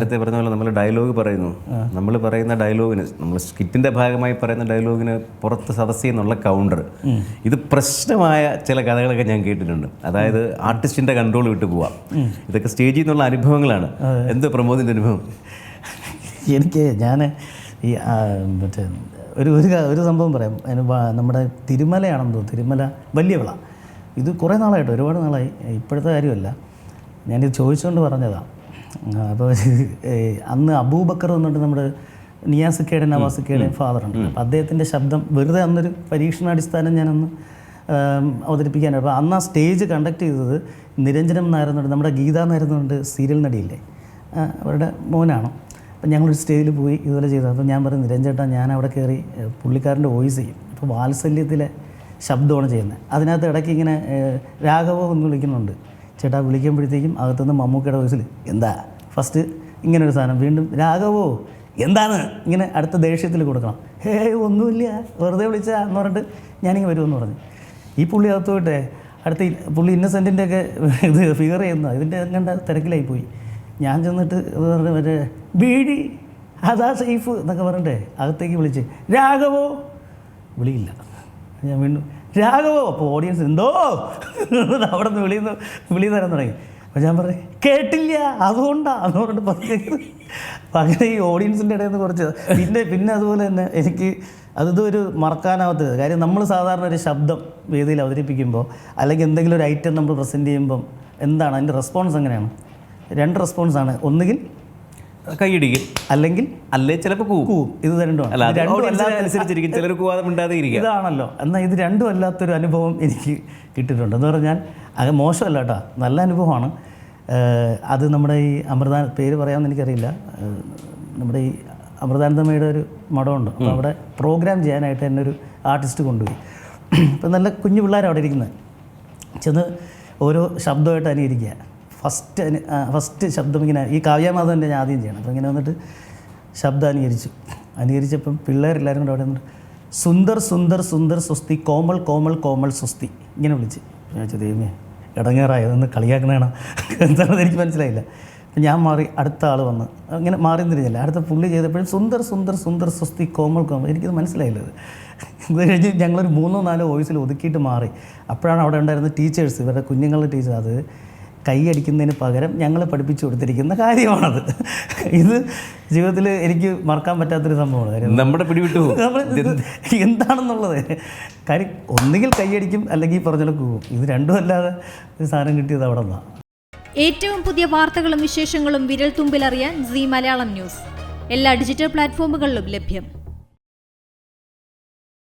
നേരത്തെ പറഞ്ഞ പോലെ നമ്മൾ ഡയലോഗ് പറയുന്നു. നമ്മൾ പറയുന്ന ഡയലോഗിന് നമ്മൾ സ്കിറ്റിന്റെ ഭാഗമായി പറയുന്ന ഡയലോഗിന് പുറത്ത് സദസ്സിൽ നിന്നുള്ള കൗണ്ടർ ഇത് പ്രശ്നമായ ചില കഥകളൊക്കെ ഞാൻ കേട്ടിട്ടുണ്ട്. അതായത് ആർട്ടിസ്റ്റിന്റെ കൺട്രോൾ വിട്ടു പോവാം. ഇതൊക്കെ സ്റ്റേജിൽ നിന്നുള്ള അനുഭവങ്ങളാണ്. എന്ത് പ്രമോദിന്റെ അനുഭവം? എനിക്ക് ഞാൻ ഈ മറ്റേ ഒരു ഒരു ഒരു സംഭവം പറയാം. അതിന് നമ്മുടെ തിരുമലയാണെന്ന് തോന്നുന്നു. തിരുമല വലിയ വിള ഇത് കുറേ നാളായിട്ട് ഒരുപാട് നാളായി. ഇപ്പോഴത്തെ കാര്യമല്ല. ഞാനിത് ചോദിച്ചുകൊണ്ട് പറഞ്ഞതാണ് അപ്പോൾ അന്ന് അബൂബക്കർ എന്നിട്ട് നമ്മുടെ നിയാസിക്കയുടെ നവാസിക്കയുടെ ഫാദർ ഉണ്ട്. അപ്പോൾ അദ്ദേഹത്തിന്റെ ശബ്ദം വെറുതെ അന്നൊരു പരീക്ഷണാടിസ്ഥാനം ഞാനൊന്ന് അവതരിപ്പിക്കാനാണ്. അപ്പോൾ അന്ന് ആ സ്റ്റേജ് കണ്ടക്ട് ചെയ്തത് നിരഞ്ജനം നായരുന്നുണ്ട് നമ്മുടെ ഗീത നായരുന്നുണ്ട് സീരിയൽ നടിയില്ലേ? അവരുടെ മോനാണ്. അപ്പം ഞങ്ങളൊരു സ്റ്റേജിൽ പോയി ഇതുപോലെ ചെയ്തു. അപ്പോൾ ഞാൻ പറഞ്ഞു നിരഞ്ജേട്ടാ ഞാൻ അവിടെ കയറി പുള്ളിക്കാരന്റെ വോയിസ് ചെയ്യും. അപ്പോൾ വാത്സല്യത്തിലെ ശബ്ദമാണ് ചെയ്യുന്നത്. അതിനകത്ത് ഇടയ്ക്ക് ഇങ്ങനെ രാഘവം രാഘവോ എന്ന് വിളിക്കുന്നുണ്ട്. ചേട്ടാ വിളിക്കുമ്പോഴത്തേക്കും അകത്തുനിന്ന് മമ്മൂക്കയുടെ വോയിസിൽ എന്താ? ഫസ്റ്റ് ഇങ്ങനെ ഒരു സാധനം വീണ്ടും രാഘവോ എന്താണ്? ഇങ്ങനെ അടുത്ത ദേഷ്യത്തിൽ കൊടുക്കണം. ഹേ ഒന്നുമില്ല വെറുതെ വിളിച്ചാ എന്ന് പറഞ്ഞിട്ട് ഞാനിങ്ങനെ വരുമെന്ന് പറഞ്ഞു. ഈ പുള്ളി അകത്ത് പോയിട്ടെ അടുത്ത പുള്ളി ഇന്നസെന്റിന്റെ ഒക്കെ ഇത് ഫിഗർ ചെയ്യുന്ന. ഇതിന്റെ കണ്ട തിരക്കിലായി പോയി. ഞാൻ ചെന്നിട്ട് പറഞ്ഞ് മറ്റേ ബീഡി അതാ സേഫ് എന്നൊക്കെ പറഞ്ഞിട്ടേ അകത്തേക്ക് വിളിച്ച് രാഘവോ? വിളിയില്ല. ഞാൻ വീണ്ടും രാഘവോ അപ്പോൾ ഓഡിയൻസ് എന്തോ? അവിടെ നിന്ന് വിളിന്ന് വിളി തരാൻ തുടങ്ങി. അപ്പോൾ ഞാൻ പറഞ്ഞു കേട്ടില്ല അതുകൊണ്ടാണ് എന്ന് പറഞ്ഞിട്ട് പറഞ്ഞു അപ്പം അങ്ങനെ ഈ ഓഡിയൻസിന്റെ ഇടയിൽ നിന്ന് കുറച്ച് പിന്നെ പിന്നെ അതുപോലെ തന്നെ എനിക്ക് അതൊരു മറക്കാനാവാത്തത്. കാര്യം നമ്മൾ സാധാരണ ഒരു ശബ്ദം വേദിയിൽ അവതരിപ്പിക്കുമ്പോൾ അല്ലെങ്കിൽ എന്തെങ്കിലും ഒരു ഐറ്റം നമ്മൾ പ്രസന്റ് ചെയ്യുമ്പം എന്താണ്? അതിന്റെ റെസ്പോൺസ് എങ്ങനെയാണ്? രണ്ട് റെസ്പോൺസാണ് ഒന്നുകിൽ കൈയിടിക്കും. അല്ലെങ്കിൽ അല്ലേ ചിലപ്പോൾ കൂവും. ഇത് അല്ല രണ്ടും അല്ലാത്ത- അനുസരിച്ചിരിക്കും. ചിലർ കൂവാതെ മിണ്ടാതെ ഇതാണല്ലോ. എന്നാൽ ഇത് രണ്ടും അല്ലാത്തൊരു അനുഭവം എനിക്ക് കിട്ടിയിട്ടുണ്ട്. എന്ന് പറഞ്ഞാൽ അത് മോശമല്ല കേട്ടോ. നല്ല അനുഭവമാണ്. അത് നമ്മുടെ ഈ അമൃത പേര് പറയാമെന്ന് എനിക്കറിയില്ല. നമ്മുടെ ഈ അമൃതാനന്ദമയുടെ ഒരു മഠമുണ്ട്. അപ്പോൾ അവിടെ പ്രോഗ്രാം ചെയ്യാനായിട്ട് എന്നെ ഒരു ആർട്ടിസ്റ്റ് കൊണ്ടുപോയി. അപ്പം നല്ല കുഞ്ഞു പിള്ളേർ അവിടെ ഇരിക്കുന്നത്. ചെന്ന് ഓരോ ശബ്ദമായിട്ട് അനുകരിക്കുക. ഫസ്റ്റ് ഫസ്റ്റ് ശബ്ദം ഇങ്ങനെ ഈ കാവ്യാമാധവന്റെ ഞാൻ ആദ്യം ചെയ്യണം. അപ്പോൾ ഇങ്ങനെ വന്നിട്ട് ശബ്ദം അനുകരിച്ചു. അനുകരിച്ചപ്പം പിള്ളേരെല്ലാവരും കൂടെ അവിടെ സുന്ദർ സുന്ദർ സുന്ദർ സ്വസ്തി കോമൾ കോമൾ കോമൾ സ്വസ്തി ഇങ്ങനെ വിളിച്ച്. ഞാൻ ചോദിച്ചു ദൈവമേ ഇടങ്ങേറായതൊന്ന് കളിയാക്കണേണ? എന്താണെന്ന് എനിക്ക് മനസ്സിലായില്ല. ഞാൻ മാറി അടുത്ത ആൾ വന്ന് അങ്ങനെ മാറി തിരിഞ്ഞില്ല അടുത്ത പുള്ളി ചെയ്തപ്പോഴും സുന്ദർ സുന്ദർ സുന്ദർ സ്വസ്തി കോമൾ കോമൾ എനിക്കത് മനസ്സിലായില്ല ഇത് കഴിഞ്ഞ് ഞങ്ങളൊരു മൂന്നോ നാലോ വോയിസിൽ ഒതുക്കിയിട്ട് മാറി. അപ്പോഴാണ് അവിടെ ഉണ്ടായിരുന്ന ടീച്ചേഴ്സ് ഇവരുടെ കുഞ്ഞുങ്ങളുടെ ടീച്ചർ അത് കൈയടിക്കുന്നതിന് പകരം ഞങ്ങളെ പഠിപ്പിച്ചു കൊടുത്തിരിക്കുന്ന കാര്യമാണത്. ഇത് ജീവിതത്തിൽ എനിക്ക് മറക്കാൻ പറ്റാത്തൊരു സംഭവമാണ്. കാര്യം നമ്മുടെ പിടിവിട്ടു എന്താണെന്നുള്ളത്. കാര്യം ഒന്നുകിൽ കൈയടിക്കും അല്ലെങ്കിൽ പറഞ്ഞാൽ പറഞ്ഞ കൂവും. ഇത് രണ്ടും അല്ലാതെ ഒരു സാധനം കിട്ടിയത് അവിടെ നിന്നാണ് ഏറ്റവും പുതിയ വാർത്തകളും വിശേഷങ്ങളും വിരൽ തുമ്പിലറിയാൻ സി മലയാളം ന്യൂസ്. എല്ലാ ഡിജിറ്റൽ പ്ലാറ്റ്ഫോമുകളിലും ലഭ്യം.